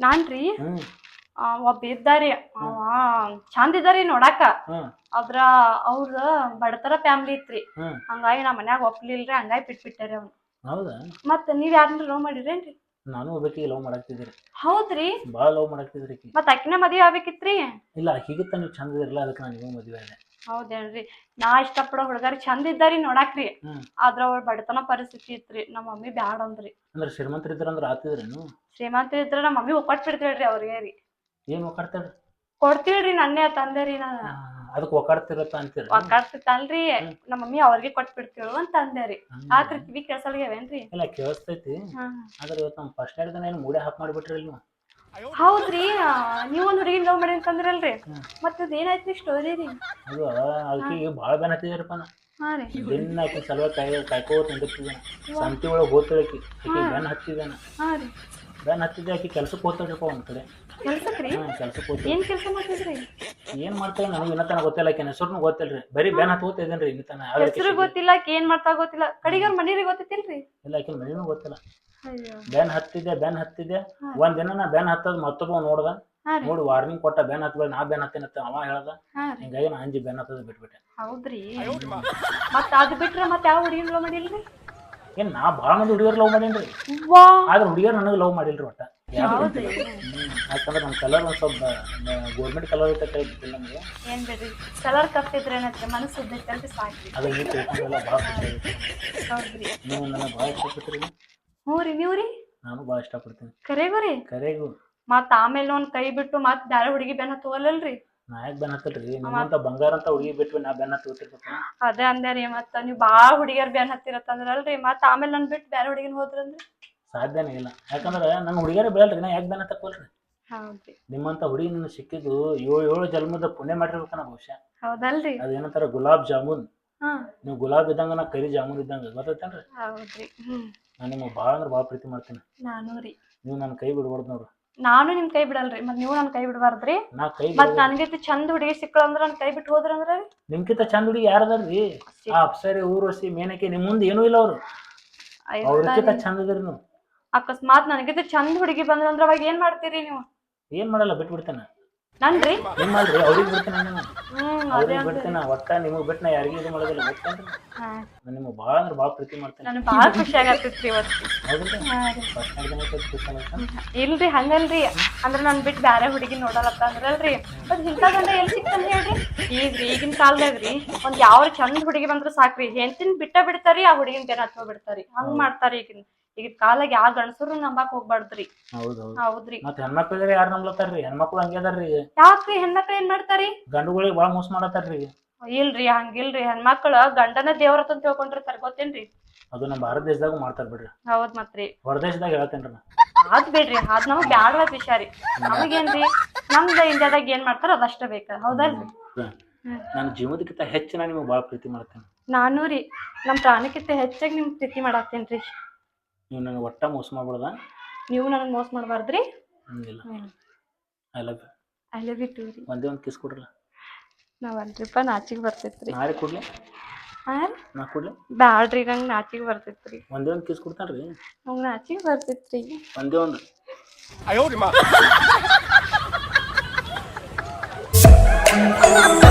ನಾನ್ರಿ? ಹ್ಮ್. ಒಬ್ಬ ಇದ್ದಾರಿ. ಅವ ಚಂದ ಇದ್ದಾರಿ ನೋಡಾಕ. ಅದ್ರ ಅವ್ರ ಬಡತರ ಫ್ಯಾಮಿಲಿ ಇತ್ರಿ ಹಂಗಾಗಿ ನಮ್ಮ ಮನ್ಯಾಗ ಒಪ್ಲಿಲ್ರಿ ಹಂಗಾಗಿ ಬಿಟ್ಬಿಟ್ಟಾರಿ ಅವ್ನು ಹೌದಾ? ಮತ್ತ ನೀವ್ ಯಾರನ್ನ ಲವ್ ಮಾಡಿರೇನ್ರಿ? ನಾನು ಒಬ್ಬಾಕಿ ಲವ್ ಮಾಡಾಕ್ತಿದ್ರಿ ಹೌದ್ರಿ. ಭಾಳ ಲವ್ ಮಾಡಾಕ್ತಿದ್ರಿ ಆಕಿ. ಮತ್ತ ಅಕ್ಕಿನ ಮದ್ವೆ ಆಗ್ಬೇಕಿತ್ರಿ? ಇಲ್ಲ ಆಕಿಗಿತ್ತ ನೀವು ಚಂದ ಇರಲ್ಲ ಅದಕ್ಕೆ ನಾನು ನಿಮಗೆ ಮದುವೆ ಆದೆ ಹೌದೇನ್ರಿ. ನಾ ಇಷ್ಟಪಡೋ ಹುಡುಗಾರಿ ಚಂದ ಇದ್ದಾರಿ ನೋಡಾಕ್ರಿ. ಆದ್ರ ಅವ್ರ ಬಡತನ ಪರಿಸ್ಥಿತಿ ಇತ್ರಿ ನಮ್ಮ ಮಮ್ಮಿ ಬ್ಯಾಡ ಅಂದ್ರಿ. ಅಂದ್ರೆ ಶ್ರೀಮಂತರಿದ್ರ ಅಂದ್ರೆ ಆತಿದ್ರೇನು? ಶ್ರೀಮಂತರಿದ್ರ ನಮ್ಮ ಮಮ್ಮಿ ಒಪ್ಪಟ್ ಬಿಡ್ತೇಳ್ರಿ ಅವ್ರಿಗೆ ರೀ. ಏನು ಒಕ್ಕಾಡ್ತಾರ ಕೊಡ್ತೀವ್ರಿ ನನ್ನೇ ತಂದೆ ನಾನು ಅದಕ್ಕೆ ಒಕ್ಕಾಡ್ತಿರತ್ತ ಅಂತೀರ? ಒಕ್ಕಾಡ್ತಿತ್ತಲ್ರಿ. ನಮ್ಮ ಮಮ್ಮಿ ಅವ್ರಿಗೆ ಕೊಟ್ ಬಿಡ್ತೇಳು ಅಂತ ಅಂದೆ ರೀ ಆಕ್ರಿ ಕಿವಿ ಕೆಲ್ಸಲ್ಗೇವೇನ್ರಿ ಇಲ್ಲ ಕೇಳಿಸ್ತೈತಿ. ಆದ್ರ ಇವತ್ತು ನಮ್ಮ ಫಸ್ಟ್ ನೈಟ್ ಏನು ಮೂಡೆ ಹಾಕಿ ಮಾಡಿಬಿಟ್ರಿ ಇಲ್ಲ ಹೌದ್ರಿ. ನೀವು ಒಂದ್ ಹುಡುಗಿನ ಲವ್ ಮಾಡಿ ಅಂತಂದ್ರಲ್ರಿ ಹ್ಮ್. ಮತ್ತದ ಏನಾಯ್ತ್ರಿ ಸ್ಟೋರಿ ರೀ ಅದು ಅದಕ್ಕೆ ಭಾಳ ಬೆನ್ ಹತ್ತಿದ್ರಪ್ಪ ನಾ. ದಿನ ಆಕಿ ಕಾಯಿ ಕಾಯ್ಕೋತ ಸಂತಿ ಒಳಗೆ ಹೋಗ್ತಿಳಕಿ ಆಕಿ. ಬೆನ್ ಹತ್ತಿದ್ದಾನೆ ಬೆನ್ ಹತ್ತಿದ್ದೆ ಆಕಿ ಕೆಲ್ಸಕ್ಕೆ ಹೋಗ್ತಾಳಪ್ಪ ಒಂದ್ ಕಡೆ. ಕೆಲ್ಸಕ್ರಿ ಕೆಲ್ಸಕ್ಕೆ ಏನ್ ಕೆಲ್ಸ ಮಾಡ್ತಿದ್ರಿ? ಏನ್ ಮಾಡ್ತಾಳೆ ನನಗೆ ಇನ್ನತನ ಗೊತ್ತಿಲ್ಲ ಆಕಿನ ಹೆಸರು ಗೊತ್ತಿಲ್ರಿ. ಬರೀ ಬೆನ್ ಹತ್ಕೋತ ಇದ್ದೇನ್ರಿ ಇನ್ನತನ ಹೆಸರು ಗೊತ್ತಿಲ್ಲ ಆಕಿ ಏನ್ ಮಾಡ್ತಾ ಗೊತ್ತಿಲ್ಲ. ಕಡಿಗಾರ ಮನೀರಿ ಗೊತ್ತಿತ್ತಿಲ್ರಿ ಇಲ್ಲ ಆಕಿನ ಮನೆನೂ ಗೊತ್ತಿಲ್ಲ. ಅಯ್ಯೋ. ಬೆನ್ ಹತ್ತಿದೆ ಬೆನ್ ಹತ್ತಿದ್ದೆ. ಒಂದ್ ದಿನ ನಾ ಬೆನ್ ಹತ್ತದ ಮತ್ತೊಬ್ಬ ನೋಡ್ದ. ನೋಡಿ ವಾರ್ನಿಂಗ್ ಕೊಟ್ಟ ಬೆನ್ ಹತ್ಬೇಡ ನಾ ಬೆನ್ ಹತ್ತೇನತ್ತ ಅವ ಹೇಳ್ದ. ಹಿಂಗಾಗಿ ನಾ ಅಂಜಿ ಬೆನ್ ಹತ್ತದ ಬಿಟ್ಬಿಟ್ಟೆ. ಹೌದ್ರಿ. ಮತ್ತ ಅದ್ ಬಿಟ್ರೆ ಮತ್ತ ಯಾವ ಹುಡುಗಿನ ಲವ್ ಮಾಡಿಲ್ರಿ? ಏನ್ ನಾ ಬಾಳ ಮಂದಿ ಹುಡುಗಿಯರ್ ಲವ್ ಮಾಡೇನ್ರಿ. ಆದ್ರ ಆದ್ರೆ ಹುಡುಗಿಯರ್ ನನಗೆ ಲವ್ ಮಾಡಿಲ್ರಿ ಒಟ್ಟ. ಯಾಕಂದ್ರೆ ನಮ್ಮ ಕಲರ್ ಒಂದು ಸ್ವಲ್ಪ ಗೋರ್ಮೆಂಟ್ ಕಲರ್ ಐತೆ ಬಿಟ್ಟಿಲ್ಲ ನಮಗೆ. ಏನ್ ಬಿಡ್ರಿ? ಕಲರ್ ಕಪ್ಪಿದ್ರೆ ಏನಂತ ಮನಸ್ಸು ಉದ್ದೈತಲ್ರಿ ಸಾಕ್ರಿ ಅದು ನೀವು ತಿಳ್ಕೊಂಡೆಲ್ಲ ಭಾಳ ಹೌದ್ರಿ. ನೀವು ನನಗೆ ಭಾಳ ಇಷ್ಟಪಡ್ತೀರಿ ಹ್ಞೂ ರೀ ನೀವು ರೀ? ನಾನು ಭಾಳ ಇಷ್ಟಪಡ್ತೀನಿ ಕರೆಗೂ ರೀ. ಕರೆಗೂ. ಮತ್ ಆಮೇಲೆ ಒಂದ್ ಕೈ ಬಿಟ್ಟು ಮತ್ ಬ್ಯಾರೆ ಹುಡುಗಿ ಬೆನ್ನ ಹತ್ತುವಲ್ಲಲ್ರಿ ನಾ ಯಾಕೆ ಬೆನ್ನ ಹತ್ತಲ್ರಿ? ನಿಮ್ಮಂತ ಬಂಗಾರ ಅಂತ ಹುಡುಗಿ ಬಿಟ್ಟು ನಾ ಬೆನ್ನ ಹತ್ತಿರ್ಬೇಕು ಅದೇ ಅಂದೆ ರೀ ಮತ್ತ ನೀವ್ ಬಾಳ ಹುಡುಗಿಯರ್ ಬೆನ್ನ ಹತ್ತಿರತ್ತಂದ್ರಲ್ರಿ. ಮತ್ ಆಮೇಲೆ ನನ್ ಬಿಟ್ಟು ಬ್ಯಾರೆ ಹುಡುಗಿನ ಹೋದ್ರಂದ್ರಿ? ಸಾಧ್ಯನೇ ಇಲ್ಲ. ಯಾಕಂದ್ರೆ ನನ್ನ ಹುಡುಗಿಯರೇ ಬೇಡಲ್ರಿ ನಾ ಯಾಕೆ ಬೇನ ಹೌದ್ರಿ. ನಿಮ್ಮಂತ ಹುಡುಗಿ ನನ್ನ ಸಿಕ್ಕಿದ್ದು ಏಳು ಏಳು ಜನ್ಮದ ಪುಣ್ಯ ಮಾಡಿರ್ಬೇಕನ ಬಹುಶಃ. ಹೌದಲ್ರಿ. ಅದೇನಂತಾರ ಗುಲಾಬ್ ಜಾಮೂನ್? ಹಾ. ನೀವು ಗುಲಾಬ್ ಇದ್ದಂಗ ನಾ ಕರಿ ಜಾಮೂನ್ ಇದ್ದಂಗ ಗೊತ್ತೈತೇನ್ರಿ? ಹೌದ್ರಿ. ಹ್ಮ್ ನಾನು ನಿಮಗೆ ಭಾಳ ಅಂದ್ರೆ ಭಾಳ ಪ್ರೀತಿ ಮಾಡ್ತೀನಿ. ನಾನು ರೀ. ನೀವು ನನ್ನ ಕೈ ಬಿಡ್ಬಾರ್ದು ನೋಡ್ರಿ. ನಾನು ನಿಮ್ ಕೈ ಬಿಡಲ್ರಿ ಮತ್ ನೀವು ನನ್ ಕೈ ಬಿಡಬಾರ್ದ್ರಿ. ನಾ ಕೈ ಮತ್ ನನ್ಗಿಂತ ಚಂದ ಹುಡುಗಿ ಸಿಕ್ಕಳಂದ್ರ ನನ್ ಕೈ ಬಿಟ್ಟು ಹೋದ್ರಂದ್ರ ನಿಮ್ಕಿಂತ ಚಂದ ಹುಡುಗಿ ಯಾರದಾರ್ರಿ ಆ ಅಪ್ಸರಿ ಊರ್ವಶಿ ಮೇನಕೆ ನಿಮ್ ಮುಂದೆ ಏನೂ ಇಲ್ಲ ಅವ್ರು. ಅವ್ರಕ್ಕಿಂತ ಚಂದ ಇದ್ರಿ ನೀವು. ಅಕಸ್ಮಾತ್ ನನಗೆ ಚಂದ ಹುಡುಗಿ ಬಂದ್ರಂದ್ರ ಅವಾಗ ಏನ್ ಮಾಡ್ತೀರಿ ನೀವು? ಏನ್ ಮಾಡಲ್ಲ ಬಿಟ್ಬಿಡ್ತಾನ. ನನ್ರಿ? ಏನ್ ಮಾಡ್ರಿ ಅವ್ರಿಗೆ ಬಿಡ್ತಾನ ಹ್ಮ್ ಅದೇ ಅವ್ರಿಗೆ ಅಂದ್ರಿ. ಒಟ್ಟ ನಿಮಗೆ ಬಿಟ್ಟು ನಾ ಯಾರಿಗೂ ಇದು ಮಾಡೋದಿಲ್ಲ. ಗೊತ್ತೇನ್ರಿ ಹಾ. ನಾನು ನಿಮಗೆ ಭಾಳ ಅಂದ್ರೆ ಭಾಳ ಪ್ರೀತಿ ಮಾಡ್ತೇನೆ. ನನಗ್ ಬಾಳ ಖುಷಿ ಆಗತ್ತಿತ್ರಿ ಇವತ್ತು. ಹೌದ್ರಿ? ಹಾ ರೀ. ಫಸ್ಟ್ ದಿನ ಖುಷಿ ಆಗುತ್ತೆ? ಇಲ್ರಿ ಹಂಗಲ್ರಿ. ಅಂದ್ರ ನಾನ್ ಬಿಟ್ ಬ್ಯಾರೆ ಹುಡುಗಿ ನೋಡಲ್ಲಪ್ಪ ಅಂದ್ರಲ್ರಿ ಮತ್ ಇಂಥ ಗಂಡ ಎಲ್ಲಿ ಸಿಕ್ತಾನ ಹೇಳ್ರಿ? ಈಗ್ರಿ ಈಗಿನ ಕಾಲದಾಗ್ರಿ ಒಂದ್ ಯಾವ ಚಂದ ಹುಡುಗಿ ಬಂದ್ರ ಸಾಕ್ರಿ. ಹೆಂಡತಿನ ಬಿಟ್ಟ ಬಿಡ್ತಾರಿ ಆ ಹುಡುಗಿನ ಬೆನ್ನ ಹತ್ಕೊ ಬಿಡ್ತಾರಿ. ಹಂಗ್ ಮಾಡ್ತಾರಿ ಈಗಿನ. ಈಗಿನ ಕಾಲಾಗ ಯಾವ ಗಂಡಸರು ನಂಬಾಕ್ ಹೋಗ್ಬಾರ್ದ್ರಿ. ಹೌದು ಹೌದು. ಹೌದ್ರಿ. ಮತ್ತೆ ಹೆಣ್ಮಕ್ಳಿಗೆ ಯಾರು ನಂಬ್ಲತ್ತಾರ್ರಿ? ಹೆಣ್ಮಕ್ಳು ಹಂಗೆ ಅದಾರ್ರಿ. ಯಾಕ್ರಿ ಹೆಣ್ಮಕ್ಳು ಏನ್ ಮಾಡ್ತಾರಿ? ಗಂಡುಗಳಿಗೆ ಬಾಳ ಮೋಸ ಮಾಡತ್ತಾರ್ರಿ. ಇಲ್ರಿ ಹಂಗಿಲ್ರಿ. ಹೆಣ್ಮಕ್ಳ ಗಂಡನ ದೇವ್ರ ಅಂತ ತಿಳ್ಕೊಂಡಿರ್ತಾರ ಗೊತ್ತೇನ್ರಿ? ಅದು ನಮ್ಮ ಭಾರತ ದೇಶದಾಗ ಮಾಡ್ತಾರ ಬಿಡ್ರಿ. ಹೌದ್ ಮತ್ರಿ. ಹೊರದೇಶದಾಗ ಹೇಳ್ತೇನ್ರಿ ನಾ. ಅದ್ ಬಿಡ್ರಿ ಅದ್ ನಮಗ್ ಬ್ಯಾಡವಾದ ವಿಷಯ ರೀ ನಮಗೇನ್ರಿ? ನಮ್ದ ಇಂಡಿಯಾದಾಗ ಏನ್ ಮಾಡ್ತಾರ ಅದಷ್ಟ ಬೇಕ? ಹೌದಲ್ರಿ? ನನ್ನ ಜೀವನಕ್ಕಿಂತ ಹೆಚ್ಚು ನಾನು ನಿಮಗೆ ಭಾಳ ಪ್ರೀತಿ ಮಾಡ್ತೇನೆ. ನಾನು ರೀ ನಮ್ ಪ್ರಾಣಕ್ಕಿಂತ ಹೆಚ್ಚಾಗಿ ನಿಮ್ ಪ್ರೀತಿ ಮಾಡಾಕ್ತೇನ್ರಿ. ನೀವು ನನಗೆ ಒಟ್ಟ ಮೋಸ ಮಾಡ್ಬಿಡ್ದ ನೀವು ನನಗೆ ಮೋಸ ಮಾಡಬಾರ್ದ್ರಿ? ಹಂಗಿಲ್ಲ. I love you I love you too ರೀ. ಒಂದೇ ಒಂದು ಕಿಸ್ ಕೊಡ್ರಲ್ಲ? ನಾವು ಅಲ್ರಿಪ್ಪ ನಾಚಿಗೆ ಬರ್ತೈತ್ರಿ. ನಾಳೆ ಕೊಡ್ಲಿ? ಹಾಂ ನಾ ಕೊಡ್ಲಿ? ಬ್ಯಾಡ್ರಿ ನಂಗೆ ನಾಚಿಗೆ ಬರ್ತೈತ್ರಿ. ಒಂದೇ ಒಂದು ಕಿಸ್ ಕೊಡ್ತಾನ್ರಿ? ನಂಗೆ ನಾಚಿಗೆ ಬರ್ತೈತ್ರಿ. ಒಂದೇ ಒಂದು. Eh,